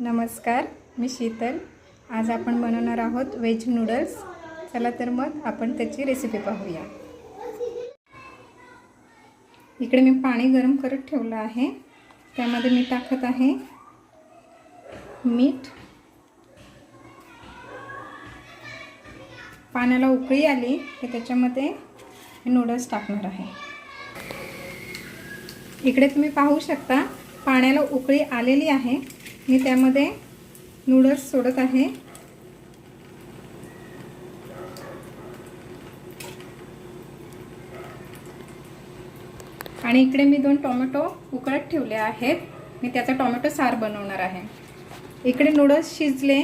नमस्कार मी शीतल. आज आपण बनवणार आहोत व्हेज नूडल्स. चला तर मग आपण त्याची रेसिपी पाहूया. इकडे मी पाणी गरम करत ठेवलं आहे. त्यामध्ये मी टाकत आहे मीठ. पाण्याला उकळी आली की त्याच्यामध्ये नूडल्स टाकणार आहे. इकडे तुम्ही पाहू शकता पाण्याला उकळी आलेली आहे. मी त्यामध्ये नूडल्स सोडत आहे. आणि इकडे मी दोन टोमॅटो उकळत ठेवले आहेत. मी त्याचा टोमॅटो सार बनवणार आहे. इकडे नूडल्स शिजले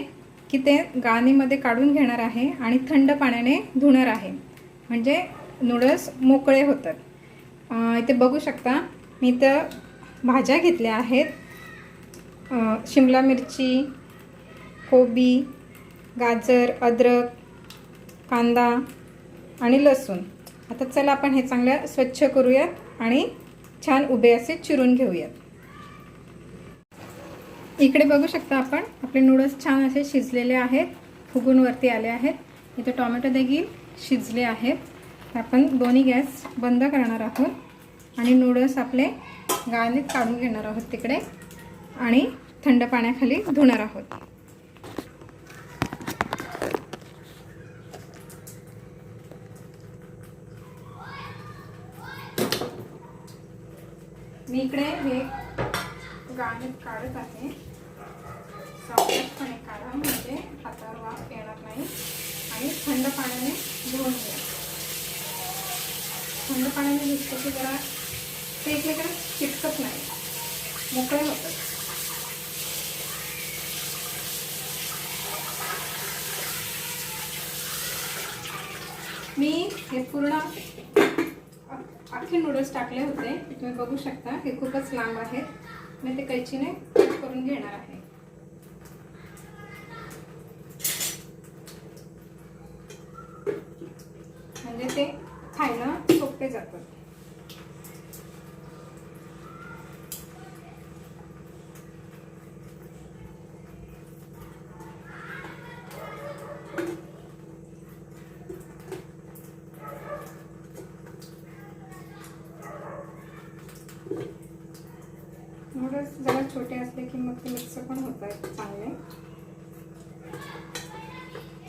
की ते गाळणीमध्ये काढून घेणार आहे आणि थंड पाण्याने धुणार आहे. म्हणजे नूडल्स मोकळे होतात. इथे बघू शकता मी तर भाज्या घेतल्या आहेत. शिमला मिरची कोबी गाजर अद्रक कांदा आणि लसूण. आता चला आपण हे चांगलं स्वच्छ करूयात आणि छान उभे असे चिरून घेऊयात. इकडे बघू शकता आपण आपले नूडल्स छान असे शिजलेले आहेत फुगूनवरती आले आहेत. इथे टोमॅटो देखील शिजले आहेत. आपण दोन्ही गॅस बंद करणार आहोत आणि नूडल्स आपले गाळणीत काढून घेणार आहोत तिकडे. आणि थंड पाण्याखाली धुणार आहोत. मी इकडे हे गाणं काढत आहे. सावकाशपणे काढा म्हणजे हातावर वाफ येणार नाही. आणि थंड पाण्याने धुवून घ्या. थंड पाण्याने धुतलं की जरा ते एकमेकांना चिटकत नाही. मोकळे होतात मी हे पूर्ण अख्खे टाकले होते. तुम्ही बघू शकता हे खूपच लांब आहेत. मी ते कैचीने कट करून घेणार आहे. म्हणजे ते खायला सोपे जातात. नूडल्स जरा छोटे असले की मग ते मिक्स पण होत आहेत चांगले.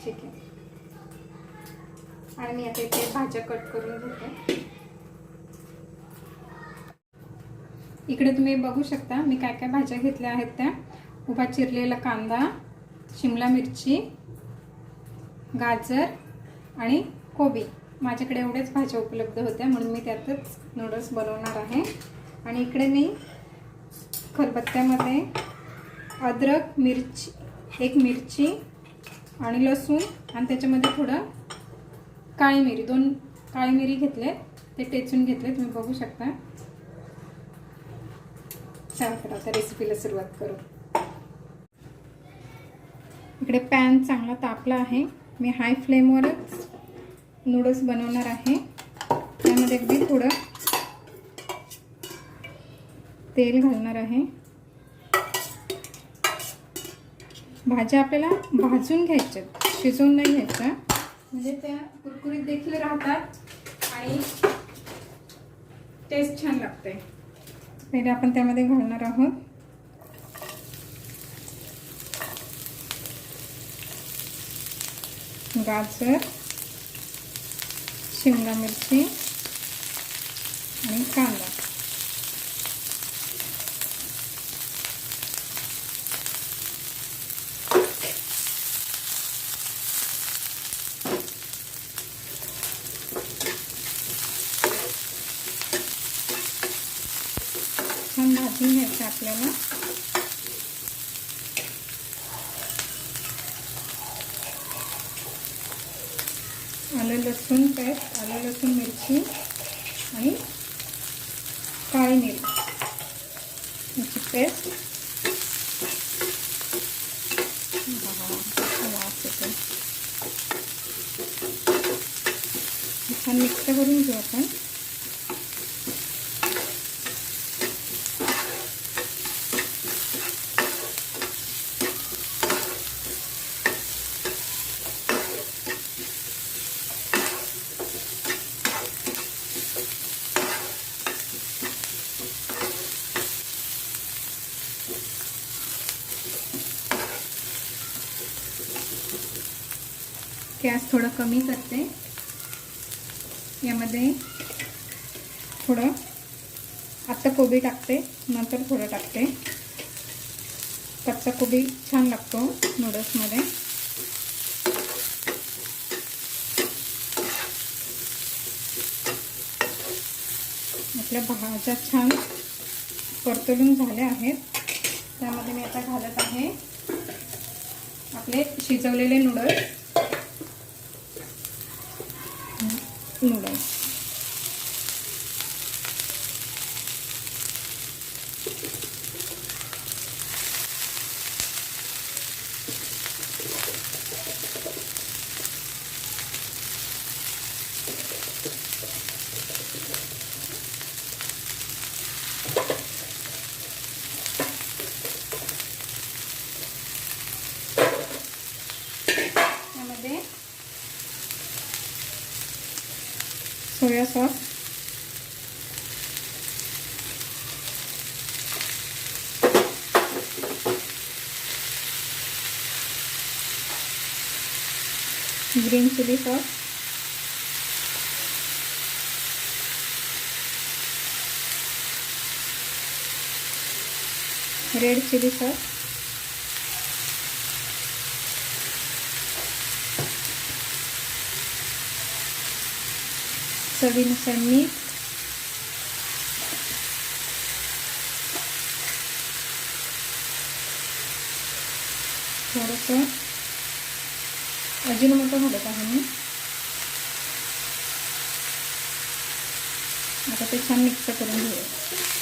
ठीक आहे. आणि मी आता इथे भाज्या कट करून घेते. इकडे तुम्ही बघू शकता मी काय काय भाज्या घेतल्या आहेत त्या. उभा चिरलेला कांदा शिमला मिरची गाजर आणि कोबी. माझ्याकडे एवढ्याच भाज्या उपलब्ध होत्या म्हणून मी त्यातच नूडल्स बनवणार आहे. आणि इकडे मी खलबत्त्यामध्ये अद्रक मिरची एक मिरची आणि लसूण आणि त्याच्यामध्ये थोडं काळी मिरी दोन काळी मिरी घेतले ते टेचून घेतले तुम्ही बघू शकता. चला करा आता रेसिपीला सुरुवात करू. इकडे पॅन चांगला तापला आहे. मी हाय फ्लेमवरच नूडल्स बनवणार आहे. त्यामध्ये अगदी थोडं तेल घालणार आहे. भाज्या आपल्याला भाजून घ्यायच्या शिजवून नाही घ्यायच्या. म्हणजे त्या कुरकुरीत देखील राहतात आणि टेस्ट छान लागते. पहिले आपण त्यामध्ये घालणार आहोत. गाजर शिमला मिरची आणि कांदा छान भाजून घ्यायचं आपल्याला आलं लसूण पेस्ट आलं लसूण मिरची आणि काळी मिरी याची पेस्ट वास येतो छान मिक्स करून घेऊ आपण गॅस थोडं कमी करते. यामध्ये थोडं आत्ता कोबी टाकते नंतर थोडं टाकते. कच्चा कोबी छान लागतो नूडल्समध्ये. आपल्या भाज्या छान परतलून झाल्या आहेत. त्यामध्ये मी आता घालत आहे आपले शिजवलेले नूडल्स. नूडल्स यामध्ये soya sauce green chilli sauce. Red chilli sauce. चवीनुसार मीठ थोडंसं अजिनोमोटो घालत आहे मी आता ते छान मिक्स करून घेऊया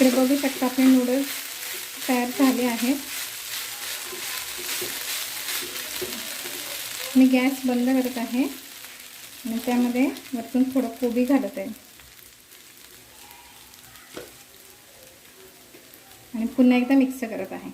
इकडे बघू शकता आपले नूडल्स तयार झाले आहेत. मी गॅस बंद करत आहे आणि त्यामध्ये वरतून थोडं कोबी घालत आहे. आणि पुन्हा एकदा मिक्स करत आहे.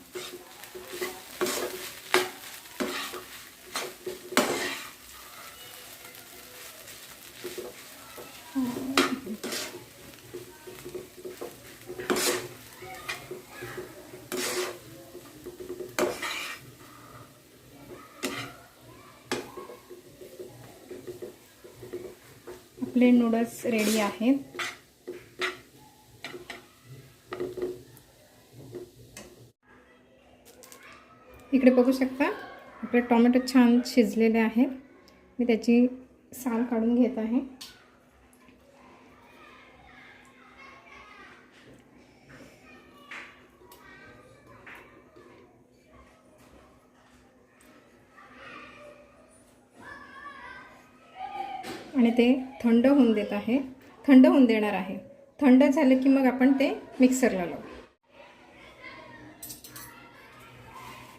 आपले नूडल्स रेडी आहेत. इकडे बघू शकता आपले टोमॅटो छान शिजलेले आहेत. मी त्याची साल काढून घेत आहे. आणि ते थंड होऊन देत आहे. थंड होऊन देणार आहे. थंड झालं की मग आपण ते मिक्सरला लावू.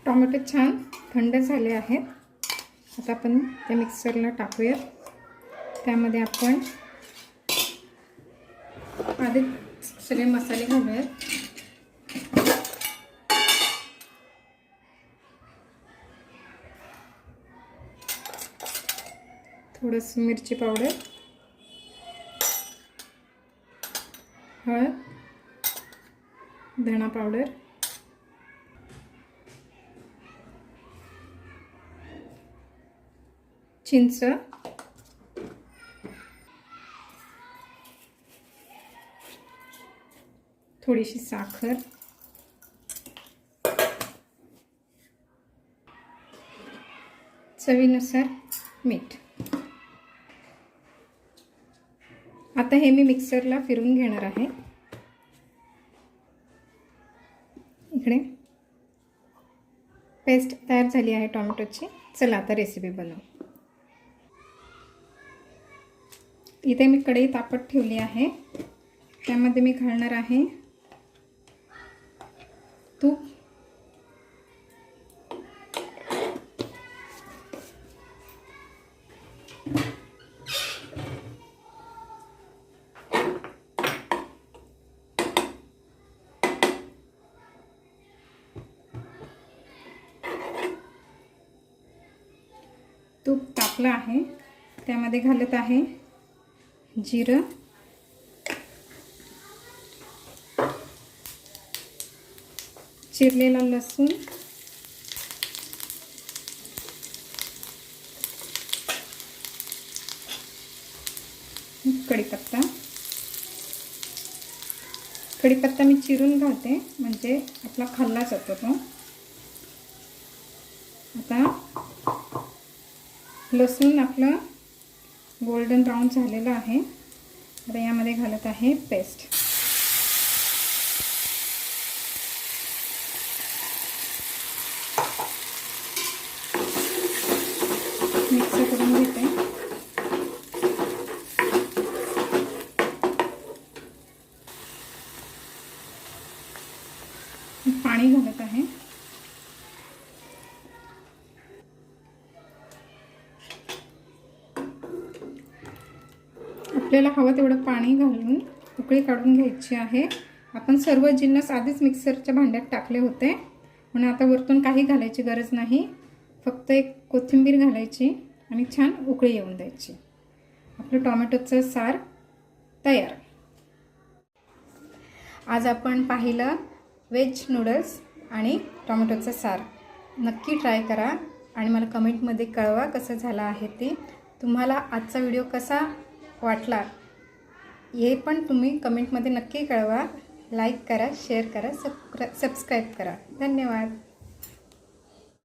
टोमॅटो छान थंड झाले आहेत. आता आपण ते मिक्सरला टाकूयात. त्यामध्ये आपण आधी सगळे मसाले घालूयात. थोडंसं मिरची पावडर हळद धणा पावडर चिंच थोडीशी साखर चवीनुसार मीठ. आता हे मी मिक्सरला फिरून घेणार आहे. इकडे. पेस्ट तयार झाली आहे टोमॅटोची. चला आता रेसिपी बनवू. इथे मी कढई तापत ठेवली आहे. त्यामध्ये मी घालणार आहे तूप. तूप आहे. त्यामध्ये घालत आहे जिरं. चिरलेला लसूण. कढीपत्ता. कढीपत्ता मी चिरून घालते म्हणजे आपला खाल्ला जातो तो. आता लसूण आपलं गोल्डन ब्राऊन झालेलं आहे. आता यामध्ये घालत आहे पेस्ट मिक्स करून घेते पाणी घालत आहे आपल्याला हवं तेवढं पाणी घालून उकळी काढून घ्यायची आहे. आपण सर्व जिन्नस आधीच मिक्सरच्या भांड्यात टाकले होते. म्हणून आता वरतून काही घालायची गरज नाही. फक्त एक कोथिंबीर घालायची आणि छान उकळी येऊन द्यायची. आपलं टॉमॅटोचं सार तयार. आज आपण पाहिलं व्हेज नूडल्स आणि टॉमॅटोचं सार. नक्की ट्राय करा आणि मला कमेंटमध्ये कळवा कसं झालं आहे ते. तुम्हाला आजचा व्हिडिओ कसा वाटला हे पण तुम्ही कमेंटमध्ये नक्की कळवा. लाईक करा शेअर करा सबस्क्रा सबस्क्राईब करा. धन्यवाद.